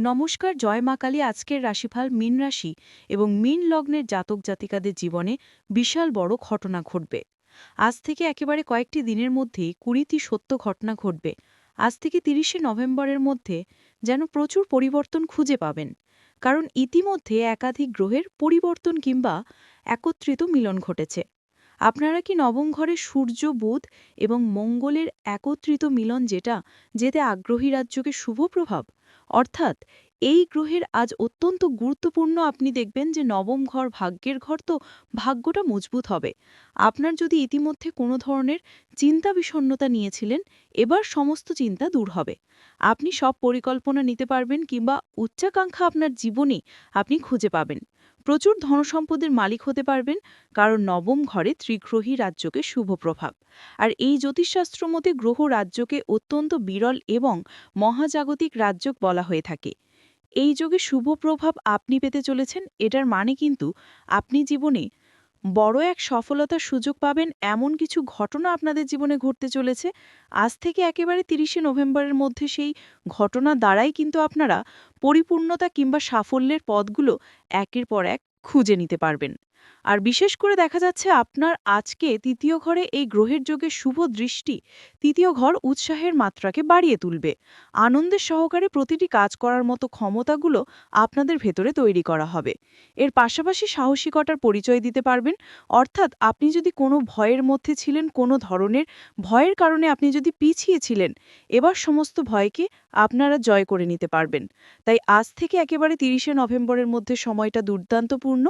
নমস্কার, জয় মা কালী। আজকের রাশিফল মীন রাশি এবং মীন লগ্নের জাতক জাতিকাদের জীবনে বিশাল বড় ঘটনা ঘটবে। আজ থেকে একেবারে কয়েকটি দিনের মধ্যেই কুড়িটি সত্য ঘটনা ঘটবে। আজ থেকে তিরিশে নভেম্বরের মধ্যে যেন প্রচুর পরিবর্তন খুঁজে পাবেন। কারণ ইতিমধ্যে একাধিক গ্রহের পরিবর্তন কিংবা একত্রিত মিলন ঘটেছে। আপনারা কি নবম ঘরে সূর্য, বুধ এবং মঙ্গলের একত্রিত মিলন যেটা, যেতে আগ্রহী রাজ্যকে শুভ প্রভাব? অর্থাৎ এই গ্রহের আজ অত্যন্ত গুরুত্বপূর্ণ আপনি দেখবেন যে নবম ঘর ভাগ্যের ঘর তো ভাগ্যটা মজবুত হবে। আপনার যদি ইতিমধ্যে কোনো ধরনের চিন্তা বিষণ্নতা নিয়েছিলেন, এবার সমস্ত চিন্তা দূর হবে। আপনি সব পরিকল্পনা নিতে পারবেন কিংবা উচ্চাকাঙ্ক্ষা আপনার জীবনে আপনি খুঁজে পাবেন। প্রচুর ধনসম্পদের মালিক হতে পারবেন, কারণ নবম ঘরে ত্রিগ্রহী রাজ্যকে শুভ প্রভাব। আর এই জ্যোতিষশাস্ত্র মতে গ্রহ রাজ্যকে অত্যন্ত বিরল এবং মহাজাগতিক রাজ্য বলা হয়ে থাকে। এই যোগে শুভ প্রভাব আপনি পেতে চলেছেন, এটার মানে কিন্তু আপনি জীবনে বড় এক সফলতার সুযোগ পাবেন এমন কিছু ঘটনা আপনাদের জীবনে ঘটতে চলেছে। আজ থেকে একেবারে তিরিশে নভেম্বরের মধ্যে সেই ঘটনা দ্বারাই কিন্তু আপনারা পরিপূর্ণতা কিংবা সাফল্যের পথগুলো একের পর এক খুঁজে নিতে পারবেন। আর বিশেষ করে দেখা যাচ্ছে আপনার আজকে তৃতীয় ঘরে এই গ্রহের যোগে শুভ দৃষ্টি তৃতীয় ঘর উৎসাহের মাত্রাকে বাড়িয়ে তুলবে। আনন্দের সহকারে প্রতিটি কাজ করার মতো ক্ষমতাগুলো আপনাদের ভেতরে তৈরি করা হবে। এর পাশাপাশি সাহসিকতার পরিচয় দিতে পারবেন। অর্থাৎ আপনি যদি কোনো ভয়ের মধ্যে ছিলেন, কোনো ধরনের ভয়ের কারণে আপনি যদি পিছিয়ে ছিলেন, এবার সমস্ত ভয়কে আপনারা জয় করে নিতে পারবেন। তাই আজ থেকে একেবারে তিরিশে নভেম্বরের মধ্যে সময়টা দুর্দান্তপূর্ণ।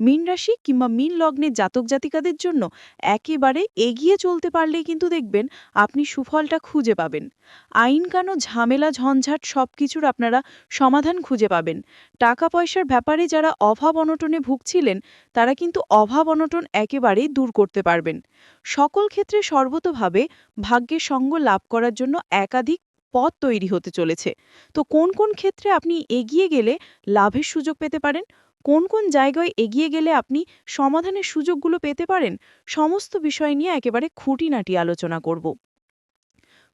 মীন রাশি কিংবা মীন লগ্নের জাতক জাতিকাদের জন্য একেবারে এগিয়ে চলতে পারলেই কিন্তু দেখবেন আপনি সুফলটা খুঁজে পাবেন। আইন কানো, ঝামেলা, ঝঞ্ঝাট সব কিছুর আপনারা সমাধান খুঁজে পাবেন। টাকা পয়সার ব্যাপারে যারা অভাব অনটনে ভুগছিলেন, তারা কিন্তু অভাব অনটন একেবারেই দূর করতে পারবেন। সকল ক্ষেত্রে সর্বতভাবে ভাগ্যের সঙ্গ লাভ করার জন্য একাধিক পথ তৈরি হতে চলেছে। তো কোন কোন ক্ষেত্রে আপনি এগিয়ে গেলে লাভের সুযোগ পেতে পারেন? কোন কোন জায়গায় এগিয়ে গেলে আপনি সমাধানের সুযোগগুলো পেতে পারেন? সমস্ত বিষয় নিয়ে একেবারে খুঁটিনাটি আলোচনা করব।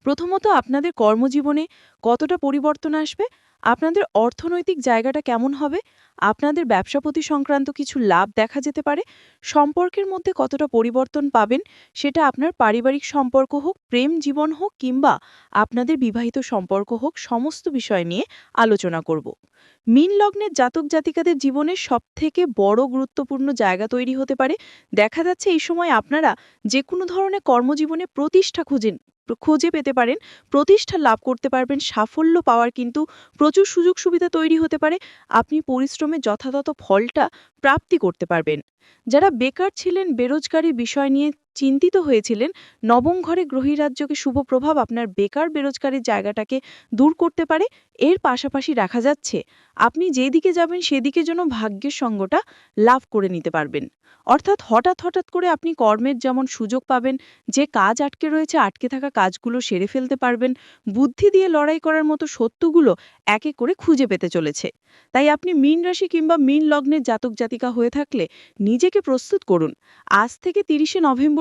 প্রথমত আপনাদের কর্মজীবনে কতটা পরিবর্তন আসবে? আপনাদের অর্থনৈতিক জায়গাটা কেমন হবে? আপনাদের ব্যবসাপতি সংক্রান্ত কিছু লাভ দেখা যেতে পারে? সম্পর্কের মধ্যে কতটা পরিবর্তন পাবেন? সেটা আপনার পারিবারিক সম্পর্ক হোক, প্রেম জীবন হোক, কিংবা আপনাদের বিবাহিত সম্পর্ক হোক, সমস্ত বিষয় নিয়ে আলোচনা করব। মিন লগ্নের জাতক জাতিকাদের জীবনের সবথেকে বড় গুরুত্বপূর্ণ জায়গা তৈরি হতে পারে। দেখা যাচ্ছে এই সময় আপনারা যে কোনো ধরনের কর্মজীবনে প্রতিষ্ঠা খুঁজেন। খুঁজে পেতে পারেন, প্রতিষ্ঠা লাভ করতে পারবেন, সাফল্য পাওয়ার কিন্তু প্রচুর সুযোগ সুবিধা তৈরি হতে পারে। আপনি পরিশ্রমে যথাযথ ফলটা প্রাপ্তি করতে পারবেন। যারা বেকার ছিলেন, বেরোজগারি বিষয় নিয়ে চিন্তিত হয়েছিলেন, নবম ঘরে গ্রহী রাজ্যকে শুভ প্রভাব আপনার বেকার বেরোজগারের জায়গাটাকে দূর করতে পারে, এর পাশাপাশি দেখা যাচ্ছে। আপনি যেদিকে যাবেন সেদিকে যেন ভাগ্যের সঙ্গটা লাভ করে নিতে পারবেন। অর্থাৎ হঠাৎ হঠাৎ করে আপনি কর্মের যেমন সুযোগ পাবেন, যে কাজ আটকে রয়েছে, আটকে থাকা কাজগুলো সেরে ফেলতে পারবেন। বুদ্ধি দিয়ে লড়াই করার মতো সত্যগুলো একে করে খুঁজে পেতে চলেছে। তাই আপনি মীন রাশি কিংবা মীন লগ্নের জাতক জাতিকা হয়ে থাকলে নিজেকে প্রস্তুত করুন। আজ থেকে তিরিশে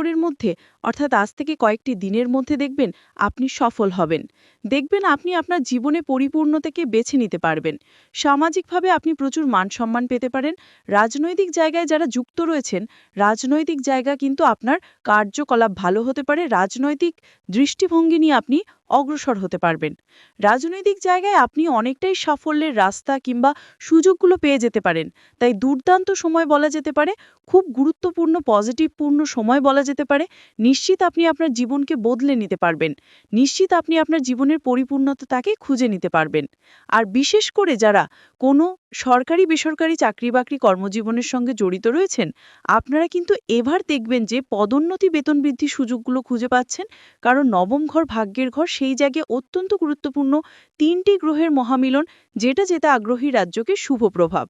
নভেম্বরের মধ্যে অর্থাৎ আজ থেকে কয়েকটি দিনের মধ্যে দেখবেন আপনি সফল হবেন। দেখবেন আপনি আপনার জীবনে পরিপূর্ণতাকে বেছে নিতে পারবেন। সামাজিকভাবে আপনি প্রচুর মান সম্মান পেতে পারেন। রাজনৈতিক জায়গায় যারা যুক্ত রয়েছেন, রাজনৈতিক জায়গা কিন্তু আপনার কার্যকলাপ ভালো হতে পারে। রাজনৈতিক দৃষ্টিভঙ্গি নিয়ে আপনি অগ্রসর হতে পারবেন। রাজনৈতিক জায়গায় আপনি অনেকটাই সাফল্যের রাস্তা কিংবা সুযোগগুলো পেয়ে যেতে পারেন। তাই দুর্দান্ত সময় বলা যেতে পারে, খুব গুরুত্বপূর্ণ পজিটিভপূর্ণ সময় বলা যেতে পারে। নিশ্চিত আপনি আপনার জীবনকে বদলে নিতে পারবেন। নিশ্চিত আপনি আপনার জীবনের পরিপূর্ণতাকে খুঁজে নিতে পারবেন। আর বিশেষ করে যারা কোনো সরকারি, বেসরকারি চাকরি বাকরি কর্মজীবনের সঙ্গে জড়িত রয়েছেন? আপনারা কিন্তু এবার দেখবেন যে পদোন্নতি বেতন বৃদ্ধির সুযোগগুলো খুঁজে পাচ্ছেন, কারণ নবম ঘর, ভাগ্যের ঘর সেই জায়গায় অত্যন্ত গুরুত্বপূর্ণ তিনটি গ্রহের মহামিলন, যেটা যেটা আগ্রহী রাজ্যকে শুভ প্রভাব।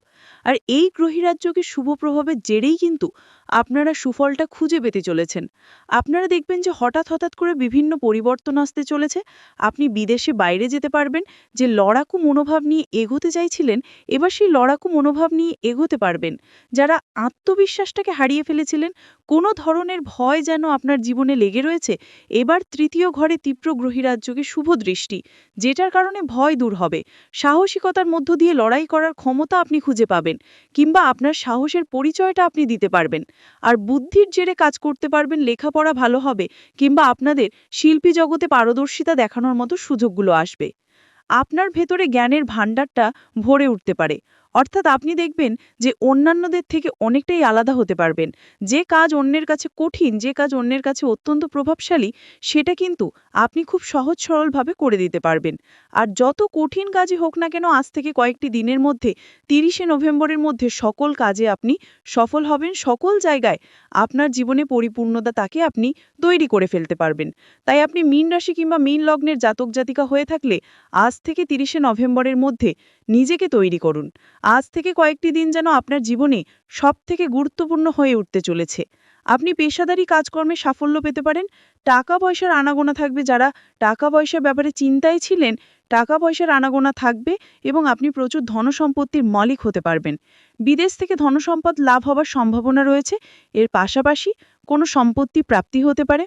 আর এই গ্রহী রাজ্যকে শুভ প্রভাবের জেরেই কিন্তু আপনারা সুফলটা খুঁজে পেতে চলেছেন। আপনারা দেখবেন যে হঠাৎ হঠাৎ করে বিভিন্ন পরিবর্তন আসতে চলেছে। আপনি বিদেশে বাইরে যেতে পারবেন, যে লড়াকু মনোভাব নিয়ে এগোতে চাইছিলেন, এবার পাশাপাশি লড়াকু মনোভাব নিয়ে এগোতে পারবেন। যারা আত্মবিশ্বাসটাকে হারিয়ে ফেলেছিলেন, কোনো ধরনের ভয় যেন আপনার জীবনে লেগে রয়েছে, এবার তৃতীয় ঘরে তীব্র গ্রহীরাজ্যকে শুভ দৃষ্টি, যেটার কারণে ভয় দূর হবে। সাহসিকতার মধ্য দিয়ে লড়াই করার ক্ষমতা আপনি খুঁজে পাবেন, কিংবা আপনার সাহসের পরিচয়টা আপনি দিতে পারবেন। আর বুদ্ধির জেরে কাজ করতে পারবেন, লেখাপড়া ভালো হবে, কিংবা আপনাদের শিল্পী জগতে পারদর্শিতা দেখানোর মতো সুযোগগুলো আসবে। আপনার ভেতরে জ্ঞানের ভাণ্ডারটা ভরে উঠতে পারে। অর্থাৎ আপনি দেখবেন যে অন্যান্যদের থেকে অনেকটাই আলাদা হতে পারবেন। যে কাজ অন্যের কাছে কঠিন, যে কাজ অন্যের কাছে অত্যন্ত প্রভাবশালী, সেটা কিন্তু আপনি খুব সহজ সরলভাবে করে দিতে পারবেন। আর যত কঠিন কাজই হোক না কেন, আজ থেকে কয়েকটি দিনের মধ্যে, তিরিশে নভেম্বরের মধ্যে সকল কাজে আপনি সফল হবেন। সকল জায়গায় আপনার জীবনে পরিপূর্ণতা তাকে আপনি তৈরি করে ফেলতে পারবেন। তাই আপনি মীন রাশি কিংবা মীন লগ্নের জাতক জাতিকা হয়ে থাকলে, আজ থেকে তিরিশে নভেম্বরের মধ্যে নিজেকে তৈরি করুন। আজ থেকে কয়েকটি দিন যেন আপনার জীবনে সবথেকে গুরুত্বপূর্ণ হয়ে উঠতে চলেছে। আপনি পেশাদারি কাজকর্মে সাফল্য পেতে পারেন। টাকা পয়সার আনাগোনা থাকবে যারা টাকা পয়সার ব্যাপারে চিন্তায় ছিলেন, টাকা পয়সার আনাগোনা থাকবে এবং আপনি প্রচুর ধনসম্পত্তির মালিক হতে পারবেন। বিদেশ থেকে ধনসম্পদ লাভ হবার সম্ভাবনা রয়েছে। এর পাশাপাশি কোনো সম্পত্তি প্রাপ্তি হতে পারে।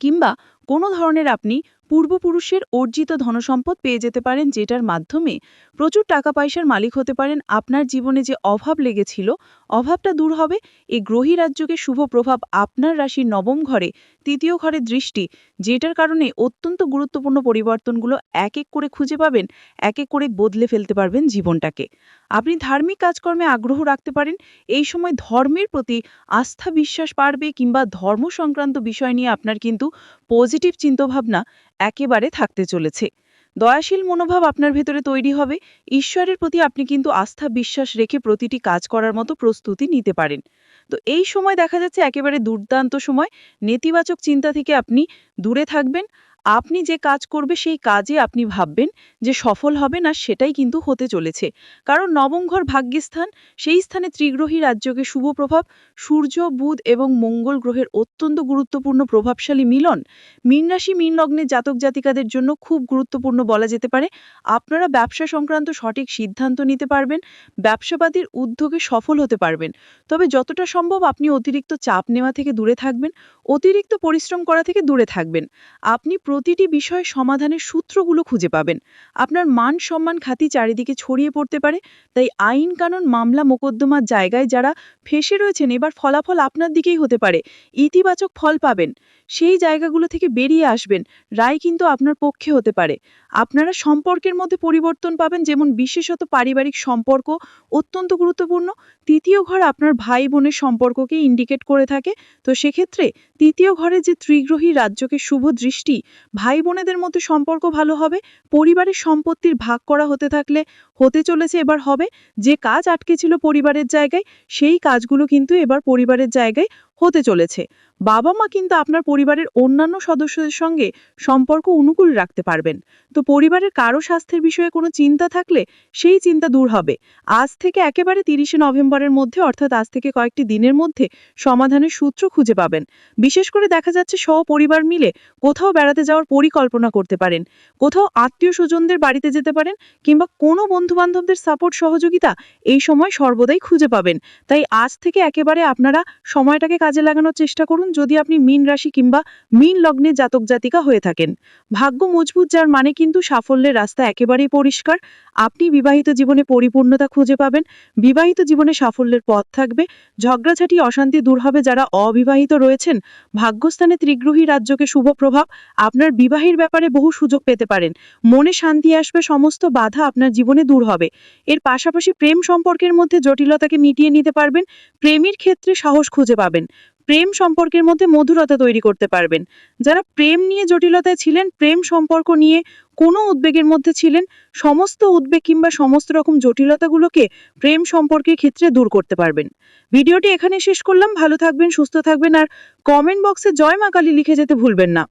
কিংবা কোনো ধরনের আপনি পূর্বপুরুষের অর্জিত ধনসম্পদ পেয়ে যেতে পারেন যেটার মাধ্যমে প্রচুর টাকা পয়সার মালিক হতে পারেন। আপনার জীবনে যে অভাব লেগেছিল, অভাবটা দূর হবে। এই গ্রহী রাজ্যকে শুভ প্রভাব আপনার রাশির নবম ঘরে, তৃতীয় ঘরে দৃষ্টি, যেটার কারণে অত্যন্ত গুরুত্বপূর্ণ পরিবর্তনগুলো এক এক করে খুঁজে পাবেন, এক এক করে বদলে ফেলতে পারবেন জীবনটাকে। আপনি ধার্মিক কাজকর্মে আগ্রহ রাখতে পারেন। এই সময় ধর্মের প্রতি আস্থা বিশ্বাস বাড়বে কিংবা ধর্ম সংক্রান্ত বিষয় নিয়ে আপনার কিন্তু পজিটিভ চিন্তাভাবনা একেবারে থাকতে চলেছে। দয়াশীল মনোভাব আপনার ভেতরে তৈরি হবে। ঈশ্বরের প্রতি আপনি কিন্তু আস্থা, বিশ্বাস রেখে প্রতিটি কাজ করার মতো প্রস্তুতি নিতে পারেন। তো এই সময় দেখা যাচ্ছে একেবারে দুর্দান্ত সময়। নেতিবাচক চিন্তা থেকে আপনি দূরে থাকবেন। আপনি যে কাজ করবে, সেই কাজে আপনি ভাববেন যে সফল হবে না সেটাই কিন্তু হতে চলেছে। কারণ নবম ঘর ভাগ্যস্থান, সেই স্থানে ত্রিগ্রহী রাজ্যকে শুভ প্রভাব, সূর্য, বুধ এবং মঙ্গল গ্রহের অত্যন্ত গুরুত্বপূর্ণ প্রভাবশালী মিলন। মীন রাশি, মীন লগ্নের জাতক জাতিকাদের জন্য খুব গুরুত্বপূর্ণ বলা যেতে পারে। আপনারা ব্যবসা সংক্রান্ত সঠিক সিদ্ধান্ত নিতে পারবেন, ব্যবসাবাদীর উদ্যোগে সফল হতে পারবেন। তবে যতটা সম্ভব আপনি অতিরিক্ত চাপ নেওয়া থেকে দূরে থাকবেন, অতিরিক্ত পরিশ্রম করা থেকে দূরে থাকবেন। আপনি প্রতিটি বিষয় সমাধানের সূত্রগুলো খুঁজে পাবেন। আপনার মান সম্মান খাতি চারিদিকে ছড়িয়ে পড়তে পারে, তাই আইন কানুন মামলা মোকদ্দমার জায়গায় যারা ফেসে রয়েছেন, এবার ফলাফল আপনার দিকেই হতে পারে। ইতিবাচক ফল পাবেন। সেই জায়গাগুলো থেকে বেরিয়ে আসবেন। রায় কিন্তু আপনার পক্ষে হতে পারে। আপনারা সম্পর্কের মধ্যে পরিবর্তন পাবেন, যেমন বিশেষত পারিবারিক সম্পর্ক অত্যন্ত গুরুত্বপূর্ণ। তৃতীয় ঘর আপনার ভাই বোনের সম্পর্ককে ইন্ডিকেট করে থাকে। তো সেক্ষেত্রে তৃতীয় ঘরে যে ত্রিগ্রহী রাজ্যকে শুভ দৃষ্টি ভাই বোনেদের মধ্যে সম্পর্ক ভালো হবে, পরিবারের সম্পত্তির ভাগ করা হতে থাকলে হতে চলেছে এবার হবে, যে কাজ আটকে ছিল পরিবারের জায়গায়, সেই কাজগুলো কিন্তু এবার পরিবারের জায়গায় হতে চলেছে। বাবা মা কিন্তু আপনার পরিবারের অন্যান্য সদস্যদের সঙ্গে সম্পর্ক অনুকূল রাখতে পারবেন। তো পরিবারের কারও স্বাস্থ্যের বিষয়ে কোনো চিন্তা থাকলে সেই চিন্তা দূর হবে। আজ থেকে একেবারে তিরিশে নভেম্বরের মধ্যে, অর্থাৎ আজ থেকে কয়েকটি দিনের মধ্যে সমাধানের সূত্র খুঁজে পাবেন। বিশেষ করে দেখা যাচ্ছে সপরিবার মিলে কোথাও বেড়াতে যাওয়ার পরিকল্পনা করতে পারেন। কোথাও আত্মীয় স্বজনদের বাড়িতে যেতে পারেন কিংবা কোনো বন্ধুবান্ধবদের সাপোর্ট সহযোগিতা এই সময় সর্বদাই খুঁজে পাবেন। তাই আজ থেকে একেবারে আপনারা সময়টাকে কাজে লাগানোর চেষ্টা করুন যদি আপনি মীন রাশি কিংবা মীন লগ্নে জাতক জাতিকা হয়ে থাকেন। ভাগ্য মজবুত, যার মানে কিন্তু সাফল্যের রাস্তা একেবারেই পরিষ্কার। আপনি বিবাহিত জীবনে পরিপূর্ণতা খুঁজে পাবেন। বিবাহিত জীবনে সাফল্যের পথ থাকবে। ঝগড়াঝাটি, অশান্তি দূর হবে যারা অবিবাহিত রয়েছেন। ভাগ্যস্থানে ত্রিগ্রহী রাজ্যকে শুভ প্রভাব। আপনার বিবাহের ব্যাপারে বহু সুযোগ পেতে পারেন। মনে শান্তি আসবে, সমস্ত বাধা আপনার জীবনে দূর হবে। এর পাশাপাশি প্রেম সম্পর্কের মধ্যে জটিলতাকে মিটিয়ে নিতে পারবেন। প্রেমের ক্ষেত্রে সাহস খুঁজে পাবেন। প্রেম সম্পর্কের মধ্যে মধুরতা তৈরি করতে পারবেন। যারা প্রেম নিয়ে জটিলতায় ছিলেন, প্রেম সম্পর্ক নিয়ে কোনো উদ্বেগের মধ্যে ছিলেন, সমস্ত উদ্বেগ কিংবা সমস্ত রকম জটিলতাগুলোকে প্রেম সম্পর্কের ক্ষেত্রে দূর করতে পারবেন। ভিডিওটি এখানে শেষ করলাম। ভালো থাকবেন, সুস্থ থাকবেন আর কমেন্ট বক্সে জয় মা কালী লিখে যেতে ভুলবেন না।